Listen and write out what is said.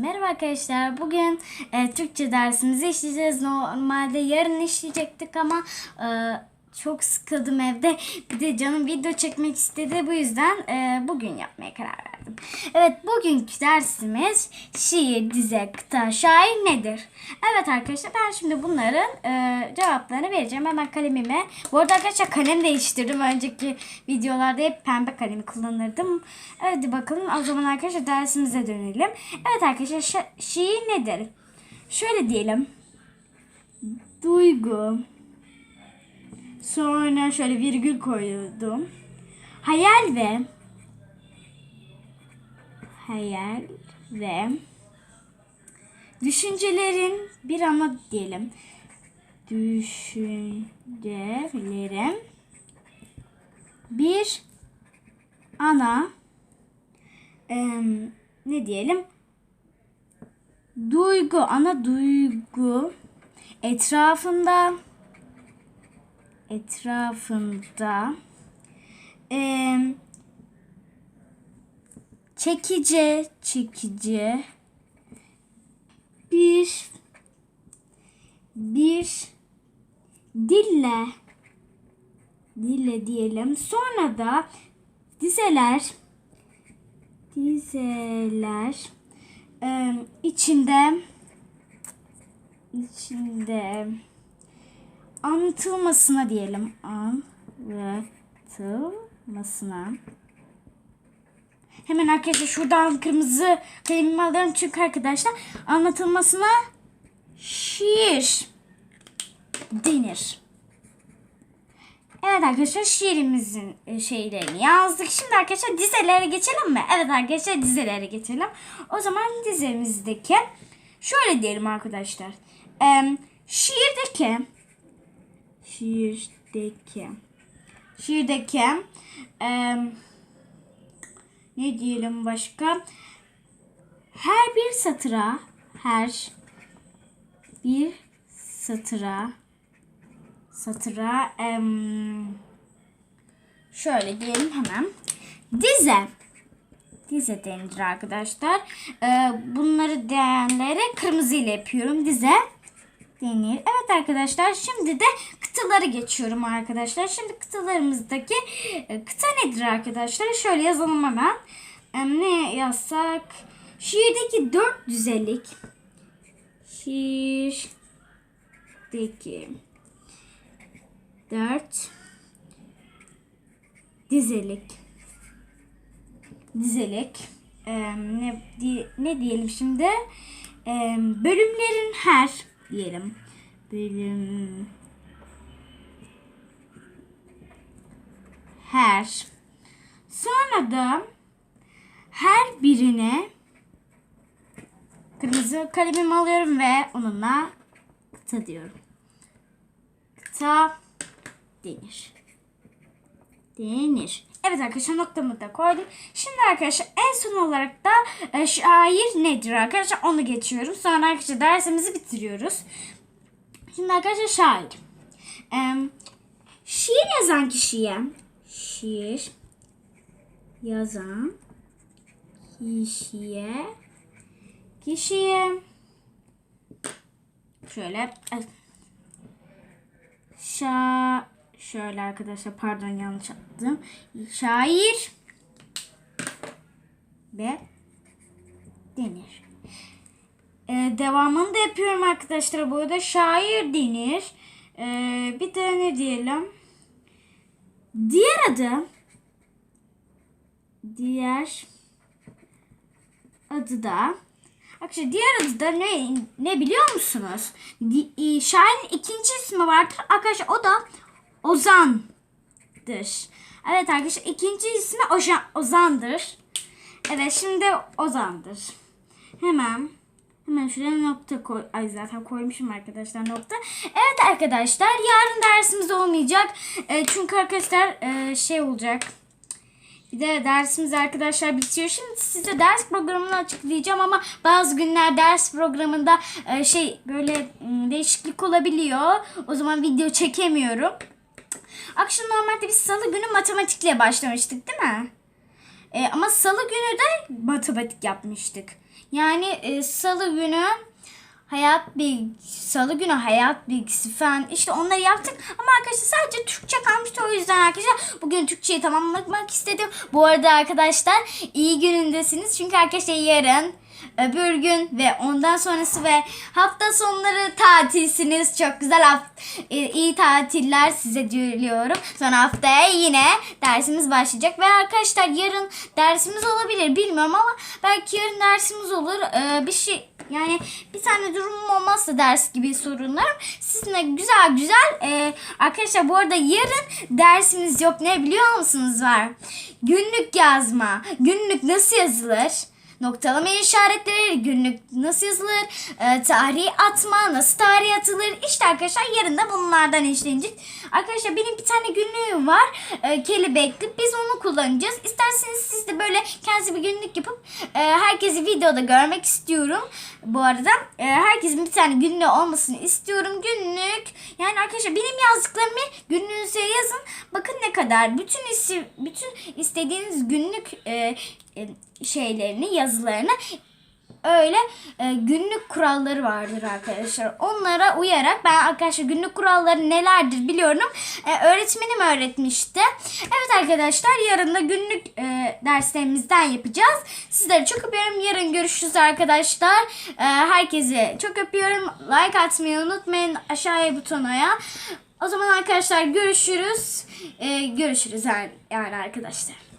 Merhaba arkadaşlar. Bugün e, Türkçe dersimizi işleyeceğiz. Normalde yarın işleyecektik ama e, çok sıkıldım evde. Bir de canım video çekmek istedi. Bu yüzden e, bugün yapmaya karar verdim. Evet bugünkü dersimiz şiir, dize, kıta, şair nedir? Evet arkadaşlar ben şimdi bunların e, cevaplarını vereceğim. Hemen kalemime. Bu arada arkadaşlar kalem değiştirdim. Önceki videolarda hep pembe kalemi kullanırdım. Hadi bakalım o zaman arkadaşlar dersimize dönelim. Evet arkadaşlar şiir nedir? Şöyle diyelim. Duygu. Sonra şöyle virgül koydum. Hayal ve hayal ve düşüncelerin bir ama diyelim. Düşüncelerin bir ana em, ne diyelim duygu ana duygu etrafında etrafında em, çekici çekici. Bir bir dille. Dille diyelim. Sonra da dizeler. Dizeler. Em, içinde içinde. Anlatılmasına diyelim. Anlatılmasına. Hemen arkadaşlar şuradan kırmızı kalemimi alırım çünkü arkadaşlar anlatılmasına şiir denir. Evet arkadaşlar şiirimizin e, şeylerini yazdık. Şimdi arkadaşlar dizelere geçelim mi? Evet arkadaşlar dizelere geçelim. O zaman dizemizdeki şöyle diyelim arkadaşlar. Şiirdeki şiirdeki şiirdeki em, ne diyelim başka her bir satıra her bir satıra satıra em, şöyle diyelim hemen dize dize denilir arkadaşlar. Ee, bunları değerleri kırmızı ile yapıyorum. Dize denir. Evet arkadaşlar şimdi de kıtaları geçiyorum arkadaşlar. Şimdi kıtalarımızdaki e, kıta nedir arkadaşlar? Şöyle yazalım hemen. Ne yazsak? Şiirdeki dört düzelik. Şiirdeki dört dizelik. Dizelik. E, ne, ne diyelim şimdi? E, bölümlerin her diyelim. Bölüm her. Sonra da her birine kırmızı kalemimi alıyorum ve onunla kıta diyorum. Kıta denir. Denir. Evet arkadaşlar noktamı da koydum. Şimdi arkadaşlar en son olarak da e, şair nedir arkadaşlar onu geçiyorum. Sonra arkadaşlar dersimizi bitiriyoruz. Şimdi arkadaşlar şair. Ee, şiir yazan kişiye şiir yazan kişiye kişiye şöyle şa şöyle arkadaşlar pardon yanlış yaptım. Şair ve denir. Ee, devamını da yapıyorum arkadaşlar. Bu arada şair denir. Ee, bir de ne diyelim? Diğer adı diğer adı da Arkadaşlar diğer adı da ne, ne biliyor musunuz? Di, e, şairin ikinci ismi vardır. Arkadaşlar o da Ozan'dır. Evet arkadaşlar ikinci ismi Oja, Ozan'dır. Evet şimdi Ozan'dır. Hemen Hemen şuraya nokta koy. Ay zaten koymuşum arkadaşlar nokta. Evet arkadaşlar yarın dersimiz olmayacak. E, çünkü arkadaşlar e, şey olacak. Bir de dersimiz arkadaşlar bitiyor. Şimdi size ders programını açıklayacağım ama bazı günler ders programında e, şey böyle m, değişiklik olabiliyor. O zaman video çekemiyorum. Akşam normalde biz salı günü matematikle başlamıştık değil mi? E, ama salı günü de matematik yapmıştık. Yani e, salı günü hayat bir salı günü hayat bilgisi falan işte onları yaptık ama arkadaşlar sadece Türkçe kalmıştı o yüzden arkadaşlar bugün Türkçeyi tamamlamak istedim. Bu arada arkadaşlar iyi günündesiniz çünkü arkadaşlar yarın öbür gün ve ondan sonrası ve hafta sonları tatilsiniz. Çok güzel haft- e, iyi tatiller size diliyorum. Sonra haftaya yine dersimiz başlayacak ve arkadaşlar yarın dersimiz olabilir bilmiyorum ama belki yarın dersimiz olur. Ee, bir şey yani bir tane durumum olmazsa ders gibi sorunlarım sizinle güzel güzel e, arkadaşlar bu arada yarın dersimiz yok ne biliyor musunuz var günlük yazma günlük nasıl yazılır Noktalama işaretleri, günlük nasıl yazılır, e, tarihi atma, nasıl tarih atılır. İşte arkadaşlar yarın da bunlardan işlenecek. Arkadaşlar benim bir tane günlüğüm var. E, kelebekli. Biz onu kullanacağız. İsterseniz siz böyle kendinize bir günlük yapıp e, herkesi videoda görmek istiyorum. Bu arada e, herkesin bir tane günlüğü olmasını istiyorum. Günlük yani arkadaşlar benim yazdıklarımı günlüğünüze yazın. Bakın ne kadar bütün isi, bütün istediğiniz günlük e, e, şeylerini, yazılarını öyle e, günlük kuralları vardır arkadaşlar. Onlara uyarak ben arkadaşlar günlük kuralları nelerdir biliyorum. E, öğretmenim öğretmişti. Evet arkadaşlar yarın da günlük e, derslerimizden yapacağız. Sizleri çok öpüyorum. Yarın görüşürüz arkadaşlar. E, herkese çok öpüyorum. Like atmayı unutmayın aşağıya butona. O zaman arkadaşlar görüşürüz. E, görüşürüz yani, yani arkadaşlar.